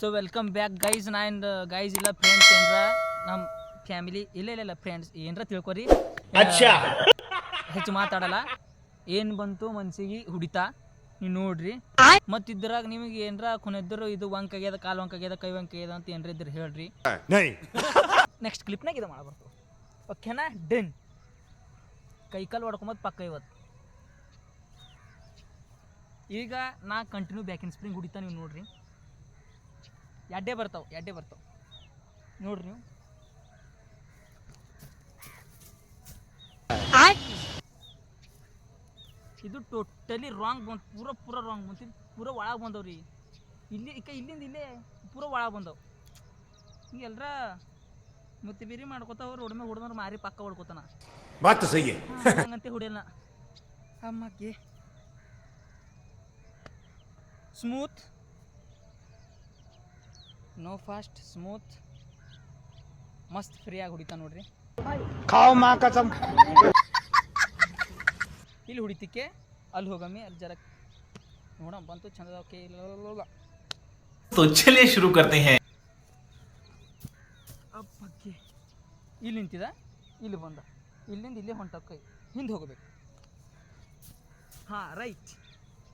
So welcome back guys ನಾನು guys ಇಲ್ಲ friends ಏನ್ರ? ನಮ್ಮ ಫ್ಯಾಮಿಲಿ ಇಲ್ಲ ಇಲ್ಲ ಇಲ್ಲ ಫ್ರೆಂಡ್ಸ್ ಏನರ ತಿಳ್ಕೊರಿ. ಹೆಚ್ಚು ಮಾತಾಡಲ್ಲ. ಏನು ಬಂತು ಮನ್ಸಿಗೆ? ಹುಡಿತಾ. ನೀವು ನೋಡ್ರಿ. ಮತ್ತೆ ಇದ್ರಾಗ ನಿಮಗೆ ಏನರ ಕೊನೆದ್ರು ಇದು ವಂಕ್ ಆಗ್ಯದ ಕಾಲು ವಂಕ್ ಆಗ್ಯದ ಕೈ ವಂಕ್ ಆಗ್ಯದ ಅಂತ ಏನರ ಇದ್ರೆ ಹೇಳ್ರಿ. ನೆಕ್ಸ್ಟ್ ಕ್ಲಿಪ್ನಾಗ ಇದು ಮಾಡಬಾರ್ದು. ಓಕೆನಾ ಡನ್ ಕೈ ಕಾಲು ಹೊಡ್ಕೊಂಬದು ಪಕ್ಕ ಇವತ್ತು. ಈಗ ನಾ ಕಂಟಿನ್ಯೂ ಬ್ಯಾಕಿನ್ ಸ್ಪ್ರಿಂಗ್ ಹೊಡಿತಾ ನೀವು ನೋಡ್ರಿ. ಎಡ್ಡೆ ಬರ್ತಾವೆ ಎಡ್ಡೆ ಬರ್ತಾವೆ. ನೋಡ್ರಿ ನೀವು. ಇದು ಟೋಟಲಿ ರಾಂಗ್ ಬಂತು ಪೂರ ಪೂರ ರಾಂಗ್ ಬಂತು ಪೂರ ಒಳಗೆ ಬಂದವ್ರಿ ಇಲ್ಲಿ ಇಕ್ಕ ಇಲ್ಲಿಂದ ಇಲ್ಲೇ ಪೂರ ಒಳಗೆ ಬಂದವು. ಈಗ ಎಲ್ರ ಮತ್ತೆ ಬೇರೆ ಮಾಡ್ಕೋತಾವ ರೋಡ್ ಮೇಲೆ ಹುಡ್ದವ್ರು ಮಾರಿ ಪಕ್ಕ ಹೊಡ್ಕೋತಾನ. ಬಾತು ಸಹಿ ಹಂಗಂತೆ ಹೊಡಿಯಲ್ಲ. ಅಮ್ಮಕ್ಕೆ ಸ್ಮೂತ್ ನೋ ಫಾಸ್ಟ್ ಸ್ಮೂತ್ ಮಸ್ತ್ ಫ್ರೀಯಾಗಿ ಹೊಡಿತಾ ನೋಡ್ರಿ खाओ माँ कसम ಇಲ್ಲಿ ಹೊಡಿತಿಕ್ಕೆ ಅಲ್ಲಿ ಹೋಗಮ್ಮಿ ಅಲ್ಲಿ ಜರ ನೋಡ ಬಂತು ಚಂದ ಓಕೆ ಇಲ್ಲ तो चलिए शुरू करते हैं ಅಪ್ಪಕ್ಕೆ ಇಲ್ಲಿ ನಿಂತಿದ ಇಲ್ಲಿ ಬಂದ ಇಲ್ಲಿಂದ ಇಲ್ಲೇ ಹೊಂಟ ಕೈ ಹಿಂದೆ ಹೋಗಬೇಕು ಹಾಂ ರೈಟ್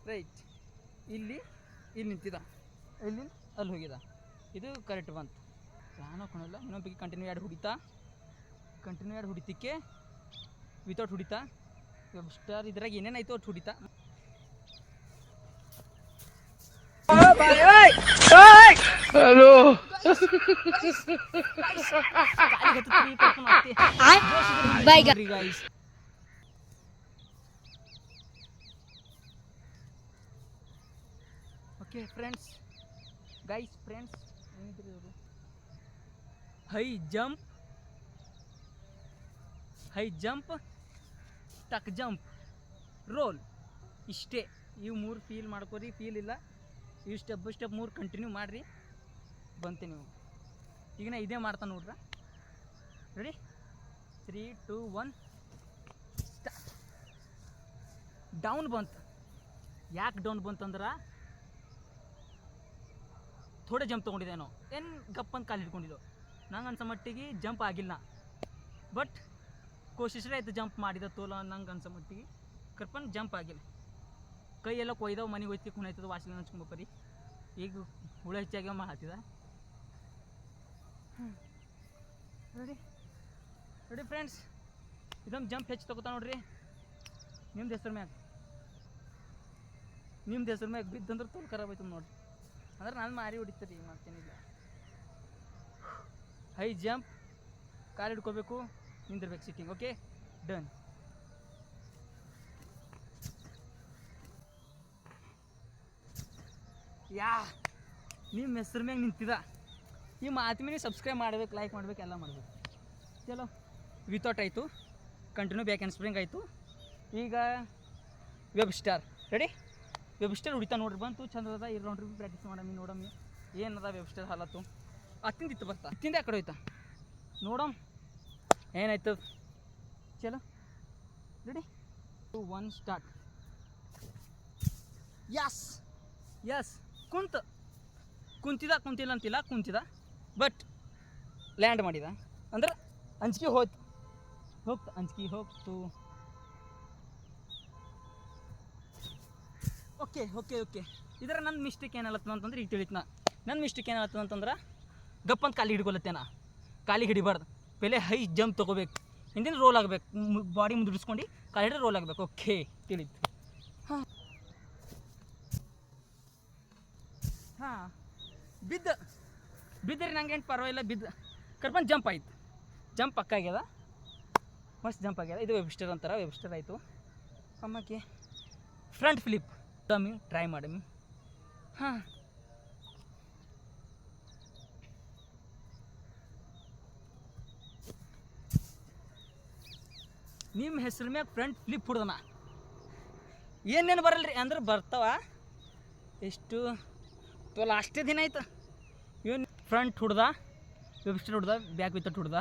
ರೈಟ್ ಇಲ್ಲಿ ಇಲ್ಲಿ ನಿಂತಿದ ಇಲ್ಲಿಂದ ಅಲ್ಲಿ ಹೋಗಿದ ಇದು ಕರೆಕ್ಟ್ ಬಂತು. ನಾನು ಕಣಲ್ಲ ಇನ್ನೊಬ್ಬರಿಗೆ ಕಂಟಿನ್ಯೂ ಎರಡು ಹುಡಿತಾ? ಕಂಟಿನ್ಯೂ ಎರಡು ಹುಡಿತಿಕ್ಕೆ? ವಿತೌಟ್ ಹುಡಿತಾ? ವೆಬ್ ಸ್ಟಾರ್ ಇದ್ರಾಗ ಏನೇನಾಯ್ತು ಅಷ್ಟು ಹುಡಿತಾ? Guys. Okay friends guys friends high jump. High jump, tuck jump, roll. ಇಷ್ಟೇ. ಇವು ಮೂರು ಫೀಲ್ ಮಾಡ್ಕೊರಿ. ಫೀಲ್ ಇಲ್ಲ. ಇವು ಸ್ಟೆಪ್ ಬೈ ಸ್ಟೆಪ್ ಮೂರು ಕಂಟಿನ್ಯೂ ಮಾಡಿರಿ. ಬಂತೆ ನೀವು. ಈಗ ನಾ ಇದೇ ಮಾಡ್ತಾನೆ ನೋಡ್ರ. Ready three two one down ಬಂತು. ಯಾಕೆ ಡೌನ್ ಬಂತಂದ್ರೆ ಥೋಡೆ ಜಂಪ್ ತೊಗೊಂಡಿದ್ದೇನೋ ಏನು ಗಪ್ಪಂತ ಕಾಲು ಹಿಡ್ಕೊಂಡಿದ್ದು? ನಂಗೆ ಅನ್ಸೋ ಮಟ್ಟಿಗೆ ಜಂಪ್ ಆಗಿಲ್ಲ. ಬಟ್ ಕೋಶಿಸ್ರೆ ಆಯ್ತು ಜಂಪ್ ಮಾಡಿದ ತೋಲ ನಂಗೆ ಅನ್ಸೋ ಮಟ್ಟಿಗೆ ಕರ್ಪನ್ ಜಂಪ್ ಆಗಿಲ್ಲ. ಕೈ ಎಲ್ಲ ಕೊಯ್ದವು ಮನೆಗೆ ಹೋಯ್ತಿ ಕುಣಾಯ್ತದ ವಾಸನೆ ಹಂಚ್ಕೊಂಬರಿ ಈಗ ಹುಳ ಹೆಚ್ಚಾಗಿ ಮಾಡತ್ತಿದ ನೋಡಿ ನೋಡಿ ಫ್ರೆಂಡ್ಸ್. ಇದೊಂದು ಜಂಪ್ ಹೆಚ್ಚು ತಗೋತಾ ನೋಡ್ರಿ. ನಿಮ್ದು ಹೆಸರು ಮ್ಯಾಗ. ನಿಮ್ದು ಹೆಸರು ಮ್ಯಾಗ ಬಿದ್ದಂದ್ರೆ ತೋಲ್ ಖರಾಬ್ ಆಯ್ತು ನೋಡ್ರಿ. ಅಂದ್ರೆ ನಾನು ಮಾರಿ ಹೊಡಿತೀರಿ ಮತ್ತೇನಿಲ್ಲ. ಹೈ ಜಂಪ್, ಕಾಲು ಹಿಡ್ಕೋಬೇಕು, ನಿಂದಿರ್ಬೇಕು ಸಿಟ್ಟಿಂಗ್ ಓಕೆ ಡನ್ ಯಾ ನಿಮ್ಮ ಹೆಸ್ರ ಮ್ಯಾಗ ನಿಂತಿದ. ಈ ಮಾತು ಮೇಲೆ ಸಬ್ಸ್ಕ್ರೈಬ್ ಮಾಡ್ಬೇಕು ಲೈಕ್ ಮಾಡ್ಬೇಕು, ಎಲ್ಲ ಮಾಡ್ಬೇಕು. ಚಲೋ. ವಿತೌಟ್ ಆಯಿತು. ಕಂಟಿನ್ಯೂ ಬ್ಯಾಕ್ ಆ್ಯಂಡ್ ಸ್ಪ್ರಿಂಗ್ ಆಯಿತು. ಈಗ webster ready webster ಹೊಡಿತಾ ನೋಡ್ರಿ, ಬಂತು, ಚಂದ ಅದ. ನೋಡ್ರಿ ಪ್ರಾಕ್ಟೀಸ್ ಮಾಡಮ್ಮಿ ನೋಡಮ್ಮಿ ಏನದ ವೆಬ್ ಸ್ಟಾರ್ ಹಾಲತ್ತು. ಹತ್ತಿಂದ ಇತ್ತು ಬರ್ತಾ. ಹತ್ತಿಂದೇ ಆ ಕಡೆ ಹೋಯ್ತಾ. ನೋಡಮ್. ಏನಾಯ್ತು? ಚಲೋ. Ready two one start yes yes ಕುಂತ. ಕುಂತಿದ, ಕುಂತಿಲ್ಲ ಅಂತಿಲ್ಲ, ಕುಂತಿದ? ಬಟ್ ಲ್ಯಾಂಡ್ ಮಾಡಿದ. ಅಂದ್ರೆ, ಅಂಜಿಕೆ ಹೋಯ್ತು. ಹೋಗ್ತು, ಅಂಜಿಕೆ ಹೋಗ್ತು. ಓಕೆ ಓಕೆ ಓಕೆ ಇದರ ನನ್ನ ಮಿಸ್ಟೇಕ್ ಏನಲ್ಲತ್ತ ಅಂತಂದ್ರೆ ಈಗ ನಾ ನನ್ನ ಮಿಸ್ಟೇಕ್ ಏನಲ್ಲತ್ತ ಅಂತಂದ್ರೆ ಗಪ್ಪಂತ ಕಾಲಿಗೆ ಹಿಡ್ಕೊಳತ್ತೇನ? ಕಾಲಿಗೆ ಹಿಡಿಬಾರ್ದು. ಪೆಲೆ ಹೈ ಜಂಪ್ ತೊಗೋಬೇಕು. ಹಿಂದಿನ ರೋಲ್ ಆಗಬೇಕು. ಬಾಡಿ ಮುಂದುಡಿಸ್ಕೊಂಡು ಕಾಲು ಹಿಡಿದ್ರೆ ರೋಲ್ ಆಗಬೇಕು. ಓಕೆ ತಿಳಿತು. ಹಾಂ. ಹಾಂ. ಬಿದ್ದ. ಬಿದ್ದರೆ ಏನು ಪರವಾಗಿಲ್ಲ ಬಿದ್ದ. ಕರ್ಕೊಂಡು ಜಂಪ್ ಆಯ್ತು. ಜಂಪ್ ಪಕ್ಕ ಆಗ್ಯದ? ಮಸ್ತ್ ಜಂಪ್ ಆಗ್ಯದ. ಇದು ವೆಬ್ಸ್ಟರ್ ಅಂತಾರ ವೆಬ್ಸ್ಟರ್ ಆಯಿತು. ಅಮ್ಮಕ್ಕೆ ಫ್ರಂಟ್ ಫ್ಲಿಪ್ ತಮ್ಮಿ ಟ್ರೈ ಮಾಡಮ್ಮಿ ಹಾಂ. ನಿಮ್ಮ ಹೆಸ್ರ ಮ್ಯಾಗ ಫ್ರಂಟ್ ಫ್ಲಿಪ್ ಹುಡ್ದನ. ಏನೇನು ಬರಲ್ಲ ಅಂದ್ರೆ ಬರ್ತಾವ. ಎಷ್ಟು? ತೋಲ ಅಷ್ಟೇ ದಿನ ಆಯ್ತು. ಇವನು ಫ್ರಂಟ್ ಹುಡ್ದ ವೆಬ್ಸ್ಟ್ ಹುಡ್ದ ಬ್ಯಾಕ್ ವಿತೌಟ್ ಹುಡ್ದ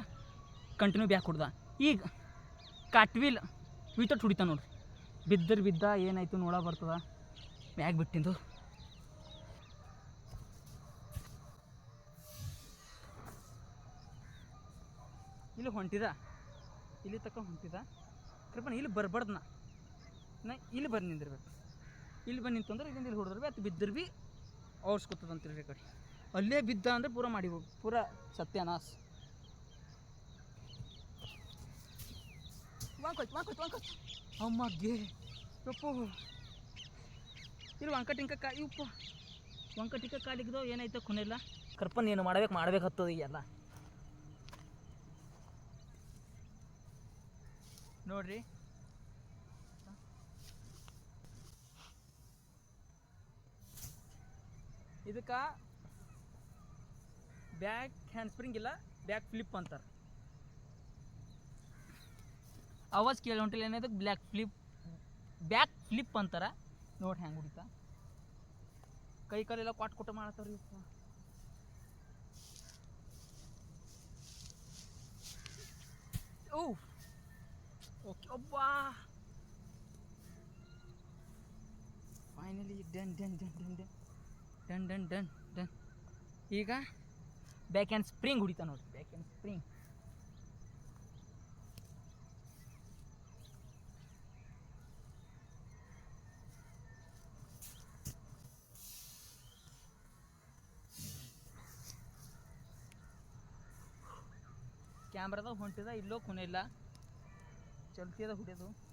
ಕಂಟಿನ್ಯೂ ಬ್ಯಾಕ್ ಹುಡ್ದ. ಈಗ ಕಾಟ್ವೀಲ್ ವಿತೌಟ್ ಹುಡಿತ ನೋಡ್ರಿ. ಬಿದ್ದರೆ ಬಿದ್ದ ಏನಾಯ್ತು ನೋಡ ಬರ್ತದ. ಬ್ಯಾಗ್ ಬಿಟ್ಟಿಂದು. ಇಲ್ಲಿ ಹೊಂಟಿದ. ಇಲ್ಲಿ ತಕ್ಕ ಹೊಂಟಿದ. ಕೃಪಣ ಇಲ್ಲಿ ಬರ್ಬಾರ್ದು ನಾ ನಾ ಇಲ್ಲಿ ಬಂದು ನಿಂದಿರ್ಬೇಕು. ಇಲ್ಲಿ ಬಂದು ನಿಂತು ಅಂದ್ರೆ ಇಲ್ಲಿಂದ ಇಲ್ಲಿ ಹೊಡೆದ್ರೆ ಭೀ ಅದು ಬಿದ್ದರೆ ಭೀ ಓಡಿಸ್ಕೊತದ ಅಂತಿರ್ರಿ ಕಡೆ. ಅಲ್ಲೇ ಬಿದ್ದ ಅಂದ್ರೆ ಪೂರ ಮಾಡಿ ಪೂರ ಸತ್ಯನಾಶ. ವಾಂಕೋಯ್ತು ವಾಂಕೋಯ್ತು ವಾಂಕೋಯ್ತು. ಅಮ್ಮಗೆ. ಯಪ್ಪು. ಇಲ್ಲಿ ವಂಕಟಿಂಕ ಕಾಯಿ ಕಾ ಇಪ್ಪ ವಂಕಟಿಂಕ ಟಿಂಕ ಕಾಲಿಗ್ದೋ ಏನಾಯ್ತು ಕೊನೆಲ್ಲ ಕರ್ಪನ್ ಏನು ಮಾಡ್ಬೇಕು ಮಾಡ್ಬೇಕು ಹತ್ತದ ಎಲ್ಲ. ನೋಡ್ರಿ. ಇದಕ್ಕೆ ಬ್ಯಾಕ್ ಹ್ಯಾಂಡ್ ಸ್ಪ್ರಿಂಗ್ ಇಲ್ಲ, ಬ್ಯಾಕ್ ಫ್ಲಿಪ್ ಅಂತಾರೆ. ಅವಾಜ್ ಕೇಳಿ ಹೊಂಟಿಲ್ಲ ಏನದಕ್ಕೆ ಬ್ಲ್ಯಾಕ್ ಫ್ಲಿಪ್, ಬ್ಯಾಕ್ ಫ್ಲಿಪ್ ಅಂತಾರೆ. ನೋಡಿ ಹೆಂಗೆ ಹೊಡಿತಾ ಕೈ ಕಾಲೆಲ್ಲ ಕ್ವಾಟ್ ಕೊಟ್ಟ ಮಾಡತ್ತವ್ರಿ ಓ ಒಬ್ಬಾ finally done done done done done done done done done ಈಗ ಬ್ಯಾಕ್ ಆ್ಯಂಡ್ ಸ್ಪ್ರಿಂಗ್ ಹೊಡಿತಾ ನೋಡಿ ಬ್ಯಾಕ್ ಆ್ಯಂಡ್ ಸ್ಪ್ರಿಂಗ್ ಕ್ಯಾಮ್ರಾದಾಗ ಹೊಂಟಿದ, ಇಲ್ಲೋ i don't care about